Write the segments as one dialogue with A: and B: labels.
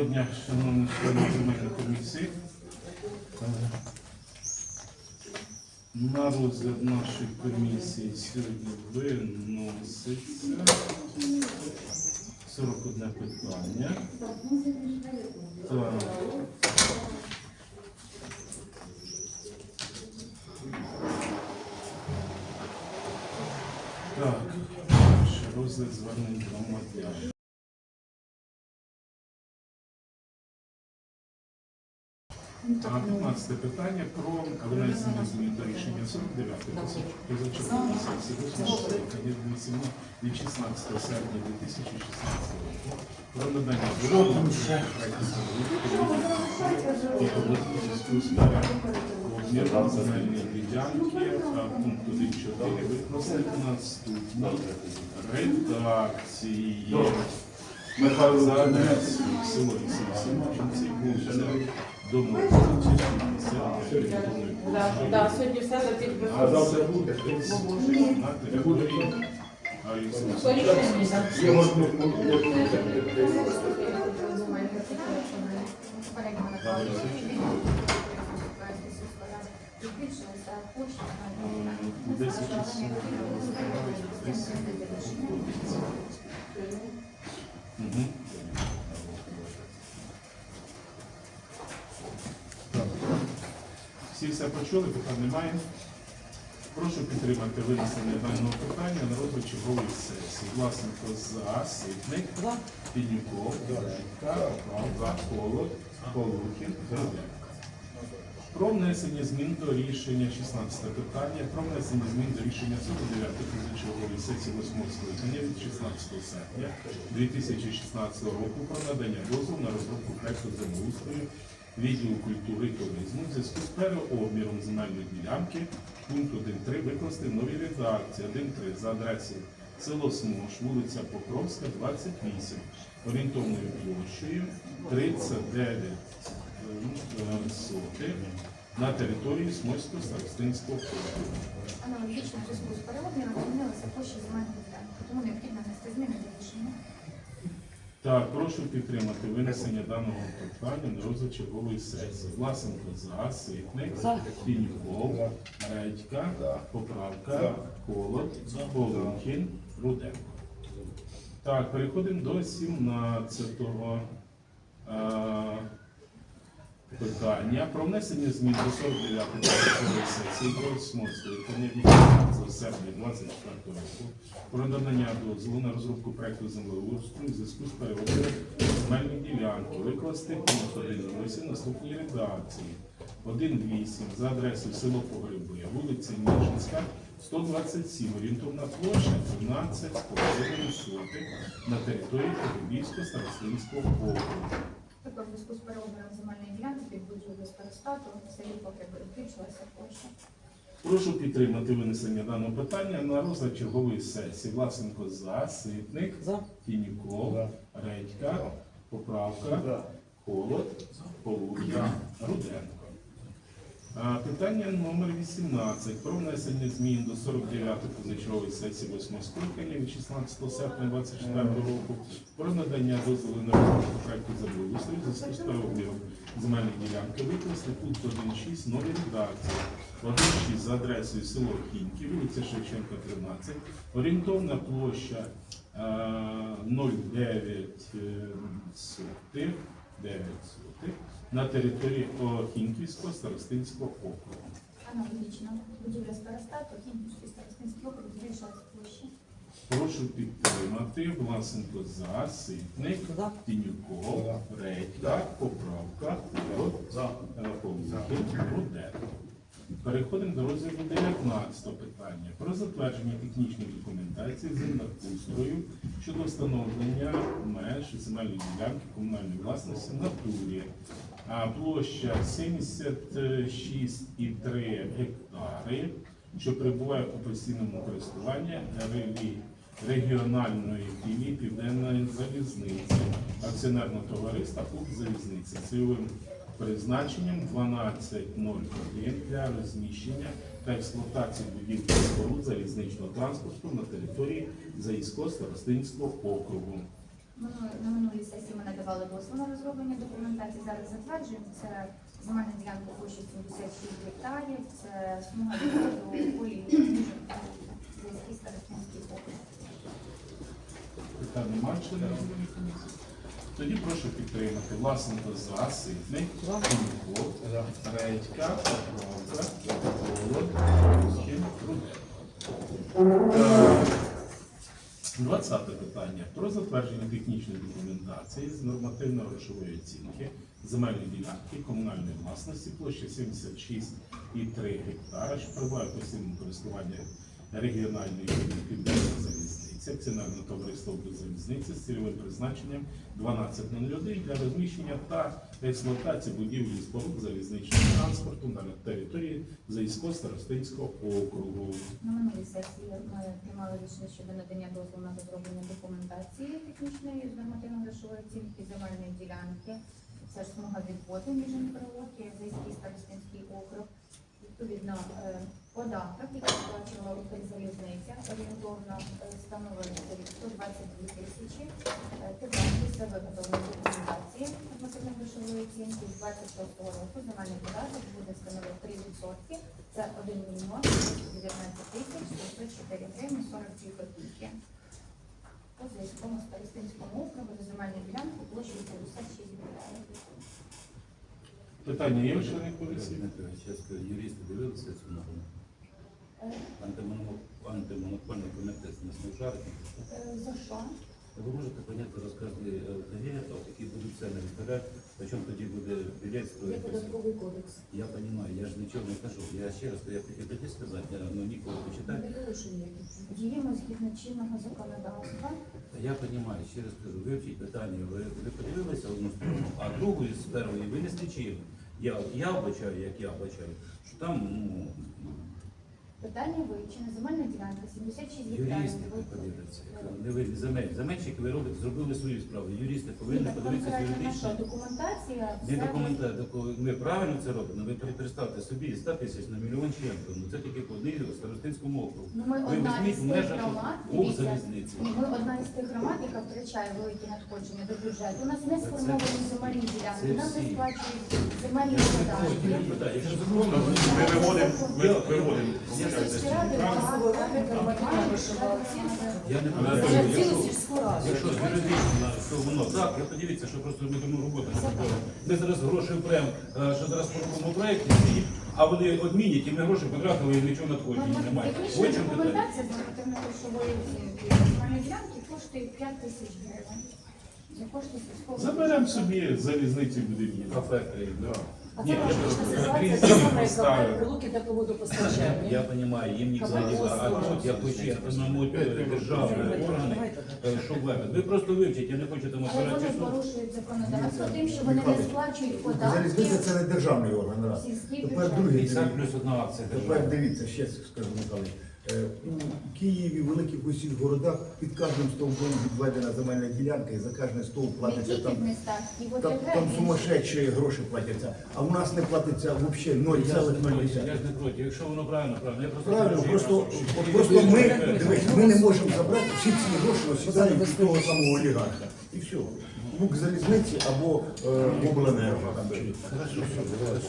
A: Доброго дня, шановні члени земельної комісії. На розгляд нашої комісії сьогодні виноситься 41 питання. Так. Так, розгляд звернень громадян. А 15 питання про внесення змін до рішення 49 позачергової сесії 8 від 16 серпня 2016 року про надання проекту і області зв'язку з розміром ділянки пункту 4 виконати наступні редакції.
B: Михайло
A: За село Лісівці, Мочинці, вулиця Дому Конституції, 59
C: Да, да, сьогодні все за підписом.
B: А завтра буде?
A: на території Алісівці.
C: Сьогоднішній день.
A: Всі все почули, питань немає. Прошу підтримати винесення даного питання на розгляд чергової сесії. Власенко за, Ситник, Піднюков, Редька, Правда, Холод, Полухін, Гриденко. Про внесення змін до рішення 16 питання, про внесення змін до рішення 49 позачергової сесії 8 скликання від 16 серпня 2016 року про надання дозволу на розробку проекту землеустрою відділу культури і туризму в зв'язку з переобміром земельної ділянки. Пункт 1.3 викласти в новій редакції. 1.3 за адресою село Смош, вулиця Покровська, 28, орієнтовною площею 39 е, сотих на території Смольського старостинського округу.
D: Аналогічно зв'язку з переобміром змінилися площі земельних ділянок, тому необхідно внести зміни до рішення.
A: Так, прошу підтримати винесення даного питання на розгляд чергової сесії. Власенко за, Ситник, Піньков, Редька, Поправка, Холод, Полухін, Руденко. Так, переходимо до 17-го е, питання про внесення змін до 49-ї сесії до 8 скликання від 15 серпня 24 року про надання дозволу на розробку проекту землеустрою в зв'язку з переводом земельної ділянки викласти пункт 1.8 в наступній редакції. 1.8 за адресою село Погреби, вулиця Ніжинська, 127, орієнтовна площа 13,5 сотих на території Погребівського старостинського округу.
D: Також в зв'язку з переобранням земельної ділянки під будівлю старостату в селі поки переключилася Польща.
A: Прошу підтримати винесення даного питання на розгляд чергової сесії. Власенко за, Ситник, За. Фініков, Редька, Поправка, Холод, Полудня, Руденко. А, Питання номер 18 про внесення змін до 49-ї позачергової сесії 8 скликання від 16 серпня 2024 року про надання дозволу на розробку проекту забудови 106 обміру земельної ділянки викласти пункт 1.6 новій редакції. 1.6 за адресою село Кіньки, вулиця Шевченка, 13, орієнтовна площа е, 0,9 сотих, на території Кіньківського старостинського округу.
D: Аналогічно будівля старостату, Кіньківський старостинський округ збільшилась площі.
A: Прошу підтримати Власенко за, Ситник, Тінюков, Редька, Поправка, Полухін, Руденко. Переходимо до розгляду 19 питання про затвердження технічної документації землеустрою щодо встановлення меж земельної ділянки комунальної власності в натурі. А площа 76,3 гектари, що перебуває у постійному користуванні релі- регіональної філії Південної залізниці, акціонерного товариства «Укрзалізниця» з цільовим призначенням 12.01 для розміщення та експлуатації будівель та споруд залізничного транспорту на території Заїського старостинського округу.
D: На минулій сесії ми надавали дозвіл на розроблення документації. Зараз затверджуємо. Це земельна ділянка площі 76 гектарів. Це смуга відходу полі Зв'язки Старостинський округ.
A: Питань немає членів земельної комісії? Тоді прошу підтримати Власенко за, Кінько, Редька, Попровка, Голод. Двадцяте питання про затвердження технічної документації з нормативно-грошової оцінки земельної ділянки комунальної власності площі 76,3 гектара, що перебуває постійному користуванні регіональної південної залізниці, акціонерне товариство «Укрзалізниця» з цільовим призначенням 1201 для розміщення та експлуатації будівлі і споруд залізничного транспорту на території Заїсько-Старостинського округу.
D: На минулій сесії ми приймали рішення щодо надання дозволу на розроблення документації технічної з нормативно-грошової оцінки земельної ділянки. Це ж смуга відводу між переулки, Зайський Старостинський округ. Відповідно, е, податок, який сплачувала Укрзалізниця, орієнтовно е, становив 122 тисячі. Е, Тепер після виготовлення документації нормативно-грошової оцінки з 26 року земельний податок буде становити 3%. Це 1 мільйон 19 тисяч 904 гривні 42 копійки. По зв'язкому старостинському округу до земельної ділянки площею 56 гектарів.
A: Питання є у членів комісії?
E: Зараз юристи дивилися цю норму.
D: Е,
E: Антимоноп- Антимонопольний комітет нас не вжарить.
D: е, За що?
E: Ви можете поняти розказати, ЛТГ, які будуть ціни виставляти, причому тоді буде білет
C: Є податковий кодекс.
E: Я розумію, я ж нічого не кажу. Я ще раз, я хотів тоді сказати, я ну, ніколи
C: Не
E: почитати.
C: якісь.
D: Діємо згідно чинного законодавства.
E: Я розумію, ще раз кажу, вивчіть питання, ви, ви подивилися одну сторону, а другу з першої ви не слідчили. Я, я вбачаю, як я вбачаю, що там ну,
D: Питання вивчено. Земельна ділянка 76
E: юристи
D: гектарів.
E: подивляться. Не ви, земель. Земельщики ви робите, зробили свою справу. Юристи повинні
D: Так
E: подивитися
D: конкретно наша
E: юридично.
D: документація.
E: Не
D: все-
E: документація, ми правильно це робимо. Ви представте собі 100 тисяч на мільйон членів. Ну це тільки по одній старостинському округу.
D: Ну, ми
E: Ви
D: одна
E: візьміть
D: із
E: в
D: тих
E: межах
D: громад, дивіться,
E: залізниці.
D: Ми одна із тих громад, яка втрачає великі надходження до бюджету. У нас не сформовані земельні ділянки, нам не сплачують земельні податки.
E: якщо законно,
B: Ми виводимо, ми виводимо.
D: Сільські ради багато
E: я не
A: Але
E: питаю.
C: Цілу сільську раду.
E: Якщо з юридично, то воно так, я подивіться, що просто ми тому роботу не зробили. Ми зараз гроші впрям, е, що зараз по такому проєкті стоїть, а вони одмінять, і ми гроші потратили і нічого надходження немає.
D: Технічна
E: Ось чому питання.
D: документація з нормативно-грошової оцінки ділянки коштує 5 тисяч гривень.
A: Заберемо собі залізницю будемо.
E: Кафе.
C: А це
A: я
C: ситуація, це саме
A: поставив.
C: прилуки та.
E: Я розумію, їм ніхто не діла, а тут я хочу, мабуть, державні органи, щоб введуть. Ви просто вивчіть, я не хочу там
D: Але вони
E: операцію.
D: порушують законодавство тим, що вони не сплачують податки.
B: Залізниця це не державний орган. раз.
D: Сільський
B: Тепер
D: бюджет.
B: другий.
E: 50 плюс одна акція
B: Тепер
E: державна.
B: дивіться, ще скажу Михайло. Е, У Києві, великих усіх городах під кожним стовпом відведена земельна ділянка, і за кожен стовп платиться там. Там, там сумасшедші гроші платяться, а у нас не платиться взагалі 0,0.
E: Я ж не проти, якщо воно правильно, правильно. Я просто
B: Правильно,
E: кажу,
B: просто, от просто ми, дивись, ми не можемо забрати всі ці гроші осідають від того самого олігарха. І все. Бук залізниці або е, обленерго.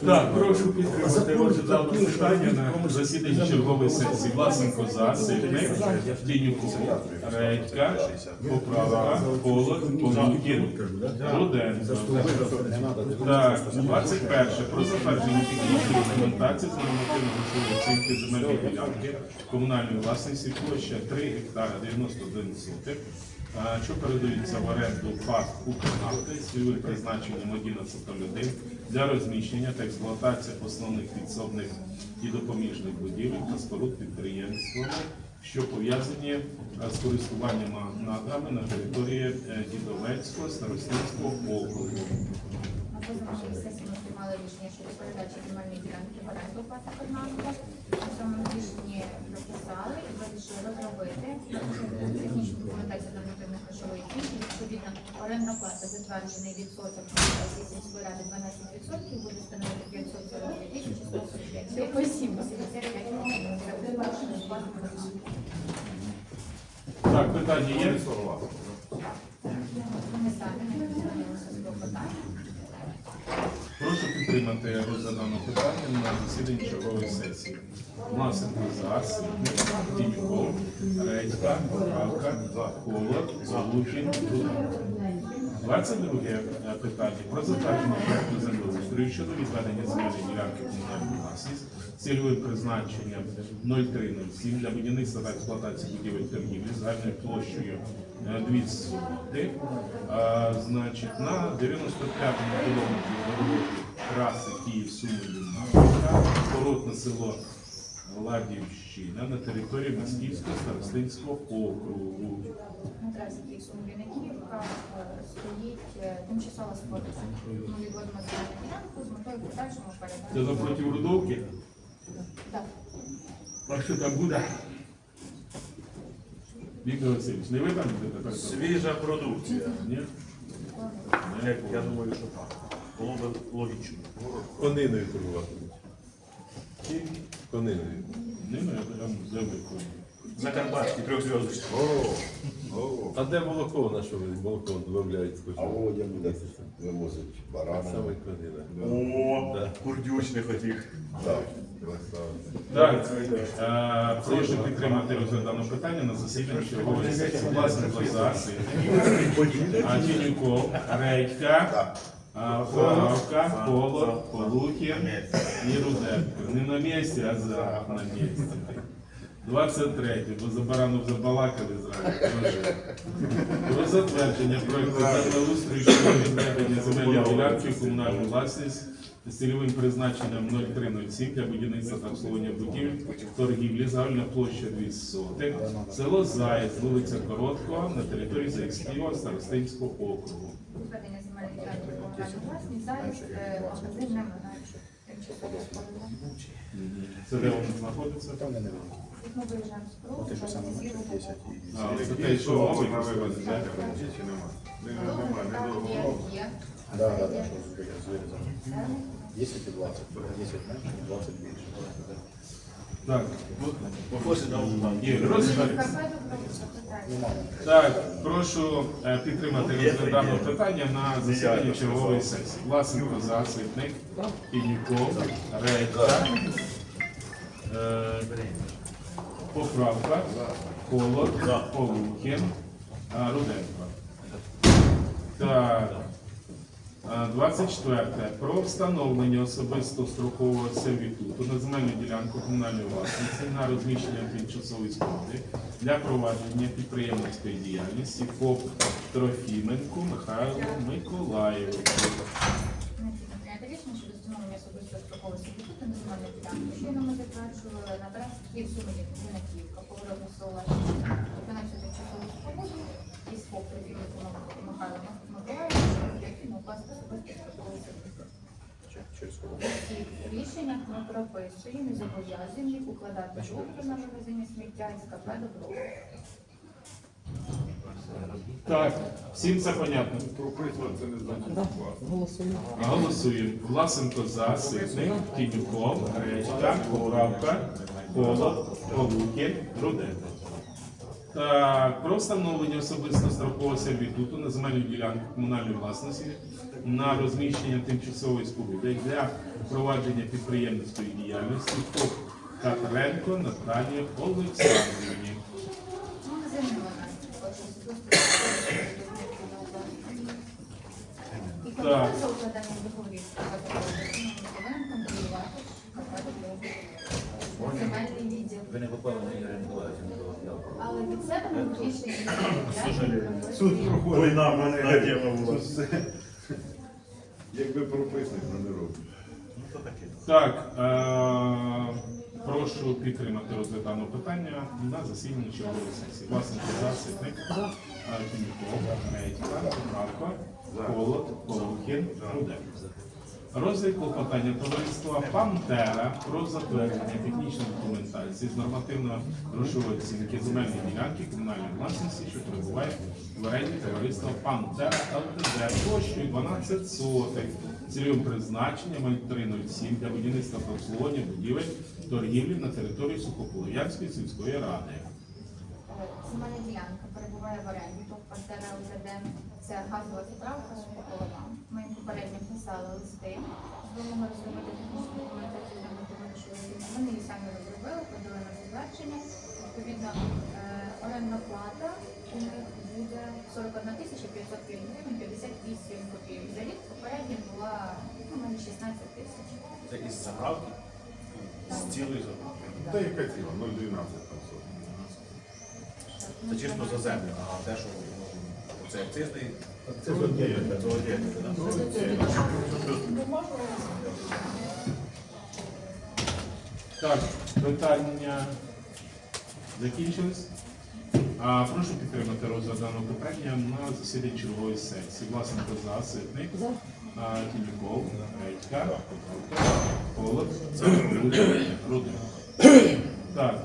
A: Так, прошу підтримати
B: Закон-
A: питання на засіданні чергової сесії. Власенко за, Ситник, Тінюку, Редька, Поправка, Колот, Помінкін, Руденко. Так, 21. Про затвердження технічної документації з нормативно-грошової оцінки земельної ділянки комунальної власності площа 3 гектара 91 сотих, що передаються в оренду ПАК «Укрнафти» з цільовим призначенням 1101 для розміщення та експлуатації основних підсобних і допоміжних будівель та споруд підприємствами, що пов'язані е, з користуванням надрами на території е, Дідовецького старостинського округу.
D: Сесії ми приймали рішення щодо передачі земельної ділянки в оренду плата однаково. На цьому рішенні прописали і вирішили розробити технічну документацію нормативних грошової цінки, відповідно, орендна плата затверджений відсоток сільської ради 12% буде становити 540 тисяч
A: Так, питання є? Прошу підтримати розглядану питання на засіданні чергової сесії. За, Тіньков, Редька, Поправка, Холод, Залухін, Руденко. 22 питання про затвердження проекту землеустрою щодо відведення земельної ділянки комунальної власність з цільовим призначенням 0307 для будівництва та експлуатації будівель торгівлі загальною площею е, 2 соти. А, Значить, на 95-му кілометрі дороги траси Київ-Суми поворотне село Ладівщина на території Москівського старостинського округу.
D: На трасі Київ-Сумлінниківка стоїть е, тимчасова споруда. Ми відводимо земельну ділянку з метою подальшого
A: Це
D: передачі.
A: напроти Рудовки.
D: Так.
A: А що там буде? Віктор Васильович, не ви там будете тепер?
F: Свіжа продукція.
A: Ні?
F: Я, я думаю, що так. Було б логічно.
G: Кониною торгувати. Кониною.
A: Не, ну, я там завикую.
F: Закарпатський трьохзв'язочний.
G: А де молоко наше молоко додають
H: А
G: спочатку?
H: Володя буде вивозить барана.
G: Саме конина.
F: О,
G: Да.
F: курдючних отих.
H: Так.
A: Так, е, прошу підтримати розгляд даного питання на засіданні чергової сесії. Власне, за Антонюков, Редька, а, Форовка, Колор, Полухін і Руденко. Не на місці, а за на місці. 23, бо за баранов забалакали зразу. Про затвердження проекту землеустрою щодо відведення земельної ділянки комунальну власність з цільовим призначенням 0307 для будівництва та обслуговування будівель, торгівлі, загальна площа 2 сотих, село Заєць, вулиця Короткого, на території Заєцького старостинського округу.
D: Відведення власність. Е, магазин не.
A: Це де воно знаходиться?
D: Ми виїжджаємо з кругу, там зі зв'язку.
A: А, це те, що мовить на виводі, так?
D: Є, є.
H: Да, да, да, що зв'язано. 10 і 20. 10 менше, 20 більше.
A: Так. Так, прошу е, підтримати розгляд даного питання на засіданні чергової сесії. Власенко за Світник, Підніков, Редька, е, Поправка, Холод, Полухін, е, Руденко. Так. Е, 24. Про встановлення особисто строкового сервітуту на земельну ділянку комунальної власності на розміщення тимчасової споруди для провадження підприємницької діяльності ФОП Трофіменку Михайлу Миколаєвичу.
D: Рішення щодо встановлення особистого строкового сервітуту на земельну ділянку. Щойно ми затверджували на Київ Суми Київка, поворотне село ми прописуємо і зобов'язані укладати договір на вивезення сміття із КП «Добро».
A: Так, всім це понятно. Прописувати це не значить. Голосуємо. Власенко за, Ситник, Тінюков, Гречка, Поправка, Холод, Полукін, Руденко. Так, про встановлення особисто строкового сервітуту на земельну ділянку комунальної власності на розміщення тимчасової споруди для провадження підприємницької діяльності Катренко Наталії Олександрівні. Так.
E: Ви не попали на Ігоря Миколаївича.
D: Але від себе ми.
F: Суд проходить. Війна в мене на.
H: Якби прописник, але не робить.
A: Так, е, прошу підтримати розгляд даного питання на засіданні чергової сесії. Власенко за, Ситник, Тіміков, Редька, Поправка, Холод, Полухін, Руденко. Розгляд клопотання товариства Пантера про затвердження технічної документації з нормативно-грошової оцінки земельної ділянки комунальної власності, що перебуває в оренді товариства Пантера ЛТД площею 12 сотих, цільовим призначенням 0307 для будівництва та обслуговування будівель торгівлі на території Сухополов'янської сільської ради.
D: Земельна ділянка перебуває в оренді, тобто Пантера ЛТД. Це газова заправка Соколова. Ми попередньо писали листи з вимогою розробити технічну документацію для мотивації. Вони її самі розробили, подали на затвердження. Відповідно, е, орендна плата у них буде 41 тисяча 505 гривень 58 копійок. За рік попередньо була ну, майже 16 тисяч.
F: Це із заправки? З цілої заправки.
I: Та яка ціла? 0,12 там сотні.
F: Це чисто за землю, а те, що ну, це акцизний,
B: Це отдельно.
F: це отдельно, да?
A: Так, питання закінчились. Прошу підтримати розгляд даного питання на засіданні чергової сесії. Власенко за, Ситник, Тіміков, Редька, Царгуля, Рудин. Так,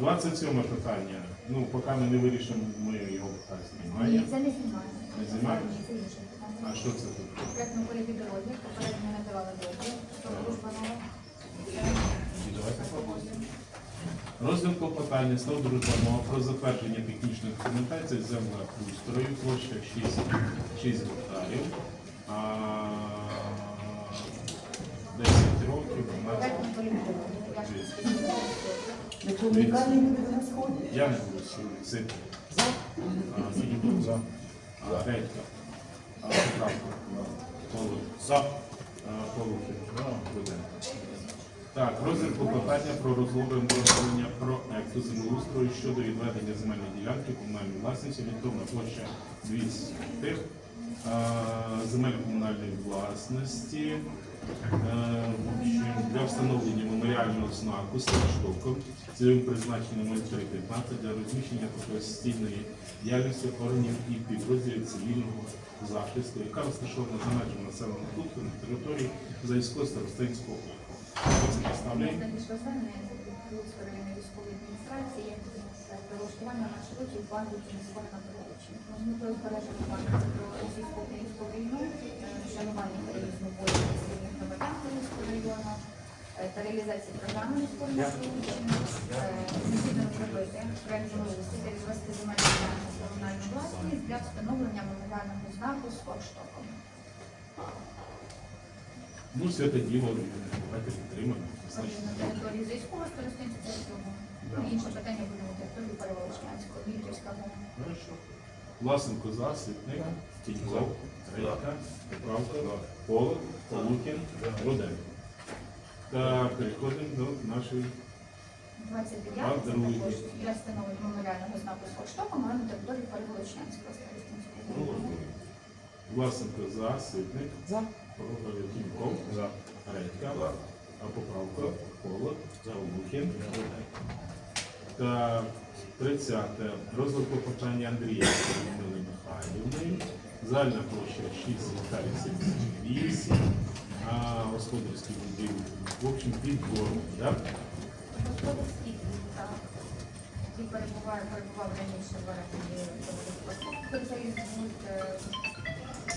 A: 27 питання. Ну, поки ми не вирішимо, ми його поки знімаємо.
D: це не знімаємо.
A: Не знімаємо?
D: Це інше питання.
A: А що це тут?
D: Проектно поліві дороги, попередньо не давали дозвіл, що дружба нова.
A: Розгляд клопотання став дружбаного про затвердження технічної документації землеустрою, площа 6, 6 гектарів, а, 10 років, 12
D: Проектно поліві дороги, я
A: не голосую, Сип,
C: За.
A: Редька, Поправка,
F: За.
A: а, Полухін, Руденко. Так, розгляд клопотання про розроблення проекту землеустрою щодо відведення земельної ділянки комунальної власності, відповідна площа 200 тих, земель комунальної власності, е, для встановлення меморіального знаку з штоком, цільовим призначенням 0315 для розміщення професійної діяльності органів і підрозділів цивільного захисту, яка розташована за межами населеного пункту на території Зайського старостинського округу.
D: Військової адміністрації маршрутів міського. З метою збереження про російсько-українську війну, е, шанування героїзму бою цивільних громадян Луцького району та реалізації програми міської Петровичі, необхідно землеустрою та відвести земельні ділянки комунальну власність для встановлення меморіального знаку з форштоком.
A: Ну, все це діло давайте підтримаємо. Значить,
D: на території Зайського старостинського округу. Інше питання буде на території Переволочнянського, Вільтівського.
A: Хорошо. Власенко за, Ситник, Тіньков, Рейка, Поправка, Полок, Лукін, Руденко. Так, переходимо до нашої
D: 29
A: А,
D: це
A: другий.
D: також для встановлення меморіального знаку з флагштоком, але на території Переволочнянського старостинського округу.
A: Власенко за, Ситник,
C: За.
A: Тіньков,
F: За.
A: Редька, а Поправка, Полок, Лукін, Руденко. Так, 30. Розвитку клопотання Андрія Людмили Михайлівни. Загальна площа 6 гектарів 78. А господарський будівлі. В общем, підбор, так?
D: Господарський так, який перебуває, перебував раніше в оренді спеціаліст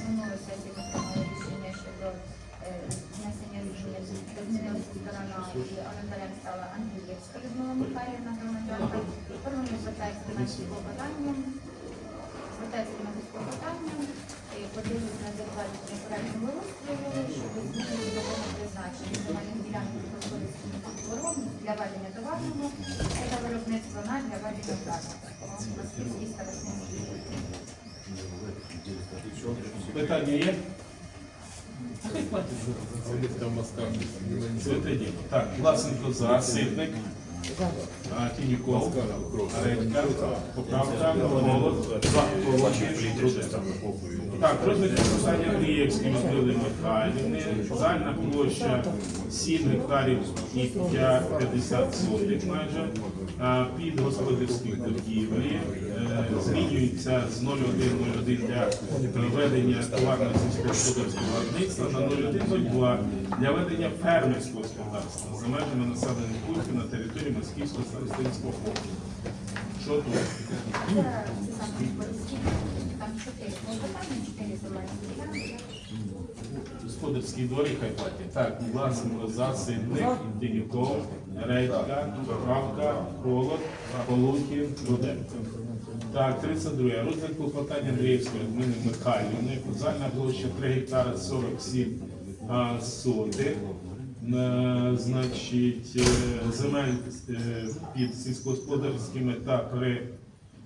D: минулої сесії ми приймали рішення щодо е, внесення змін. Змінилася сторона і орендарем стала Андрієвська Людмила Михайлівна громадянка. Тепер вони звертаються до нас з клопотанням, звертаються до нас з клопотанням, і подивитися на затвердження проекту землеустрою, щоб змінити законне призначення земельних ділянок господарським двором для ведення товарного та виробництва на для ведення на сільській старостинській.
A: Питання. Так, Власенко за, Ситник, а, Редька, Поправка, Голод, Полочів, Руденко. Так, розвиток питання Андрієвської Людмили Михайлівни. Загальна площа 7 гектарів і 50 сотих майже. Під господарські будівлі змінюється з 0101 для ведення товарного сільськогосподарського виробництва на 0102 для ведення фермерського господарства за межами населених пунктів на території Москівського старостинського округу. Що тут?
D: Господарські,
A: дворі хай платять. Так, Власенко, Засидник, Тіньков, Рейка, Поправка, Холод, Полухів, Руденко. Так, 32. Розгляд клопотання Андріївської Людмили Михайлівни. Загальна площа 3 гектара 47 а, сотих. Е, Значить, е, земель е, під сільськогосподарськими та при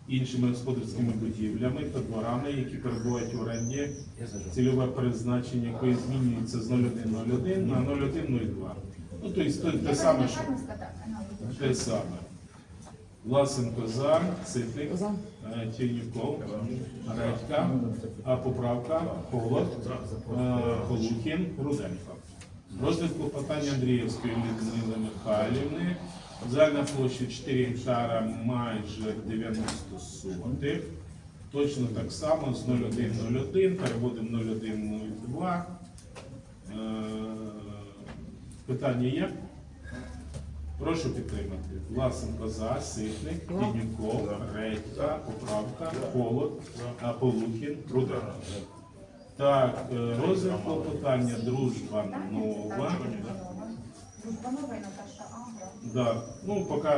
A: іншими господарськими будівлями та дворами, які перебувають в оренді, цільове призначення якої змінюється з 0101 на 0102. Ну, тобто те- саме, що те саме. Власенко за, Ситник, е, Тільніков, Редька, а поправка, Холод, е, Полухін, Руденко. Розгляд клопотання Андріївської Людмили Михайлівни. Загальна площа 4 гектара майже 90 сотих. Точно так само з 0101 переводимо 0102. Е, Питання є? Прошу підтримати. Власенко за, Ситник, Піднюков, Редька, Поправка, Холод, Полухін, Руденко. Так, е, розгляд клопотання Дружба нова.
D: Дружба нова і Наташа Агро.
A: Да. Ну, поки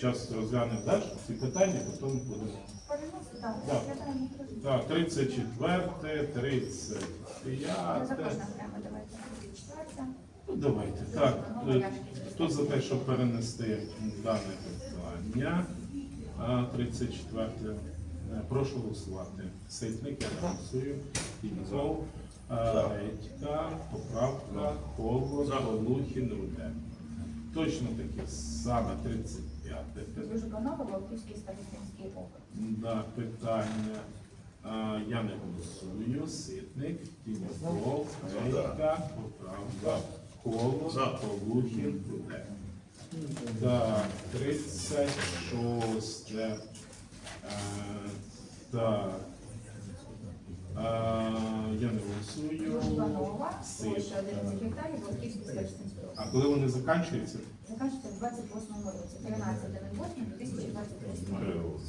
A: зараз розглянемо далі ці питання, потім будемо.
D: Переносити, так,
A: Так.
D: розглядаємо теж.
A: Так, 34, 35.
D: За кожне окремо давайте.
A: Ну, давайте. Так, е, хто за те, щоб перенести дане питання? 34. Е, Прошу голосувати. Ситник, я голосую. Підков, Редька, Поправка, Холод, Полухін, Руде. Точно таке саме 35 питання.
D: Дружба нова, Вовківський старостинський округ.
A: На питання а, я не голосую. Ситник, Тіньков, Рейка, Поправка, Коло, Полухін, Руде. Так, 36. Е, Так. Е, Я не голосую.
D: Дружба нова,
A: Сит.
D: площа 11 гектарів, старостинський округ.
A: А коли вони закінчуються?
D: Закінчиться в 28 році, 13.08.2023 року.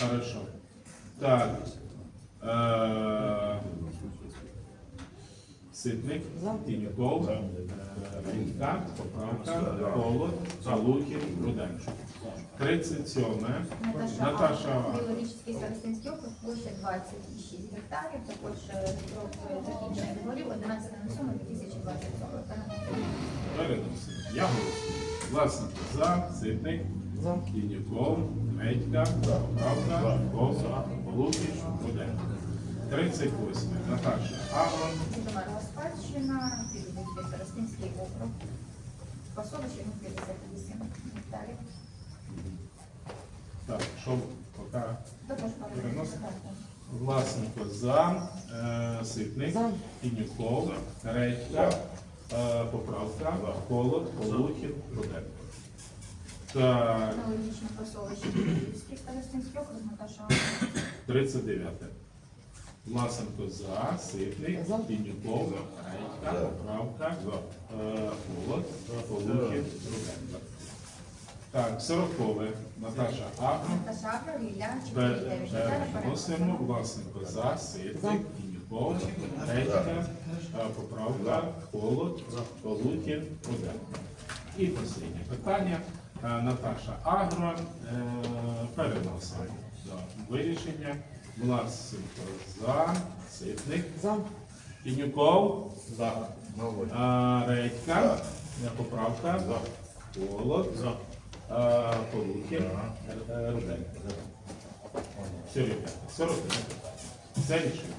A: Хорошо. Так. Е, Ситник, Тіньков, е, Поправка, Холод, Залухін, Руденко. 37. Наташа.
D: Білорічський старостинський округ, площа 26 гектарів, також е, строк е, закінчення договорів 11.07.2027 року.
A: Переносимо. Я голосую. Власенко за, Ситник, Тіньков, Редька, Поправка, Холод, Залухін, Руденко. 38. Наташа. Агрон.
D: Житомирова спадщина, Білорічський старостинський округ, пасовище ну, 58 гектарів.
A: Так, що поки
D: Також
A: Переносимо? Власенко за, е, Ситник, Інюков, Редька, е, Поправка, Холод, Полухін, Руденко. Так,
D: Аналогічне пасовище Білорічський старостинський округ, Наташа
A: 39. Власенко за, Ситник, Інюков, Редька, Поправка, е, Холод, Полухін, Руденко. Так, 40. Наташа Агро.
D: Наташа Агро, Ліля, 49 гектарів.
A: Власенко за, Ситник, Тіньков, Редька, е, Поправка, Холод, Полухін, Руденко. І останнє питання. Е, Наташа Агро. Е, Переносимо до вирішення. Власенко за, Ситник, Заводи. А Редька, е, Поправка, Холод, е, Полухін, е, Руденко. Все, ребята, 40 Все рішення.